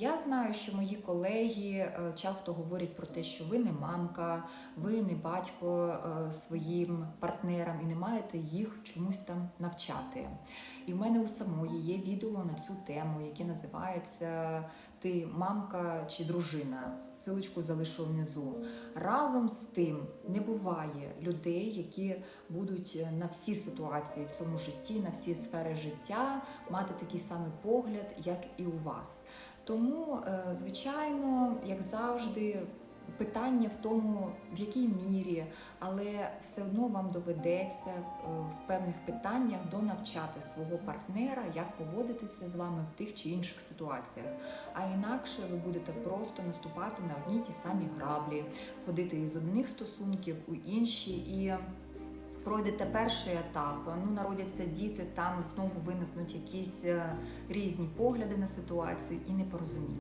Я знаю, що мої колеги е, часто говорять про те, що ви не мамка, ви не батько е, своїм партнерам і не маєте їх чомусь там навчати. І в мене у самої є відео на цю тему, яке називається Ти мамка чи дружина. Силочку залишу внизу. Разом з тим не буває людей, які будуть на всі ситуації в цьому житті, на всі сфери життя мати такий самий погляд, як і у вас. Тому, е, звичайно, як завжди, питання в тому, в якій мірі, але все одно вам доведеться е, в певних питаннях донавчати свого партнера, як поводитися з вами в тих чи інших ситуаціях. А інакше ви будете просто наступати на одні ті самі граблі, ходити із одних стосунків у інші і. Пройдете перший етап, ну народяться діти, там знову виникнуть якісь е, різні погляди на ситуацію і непорозуміння.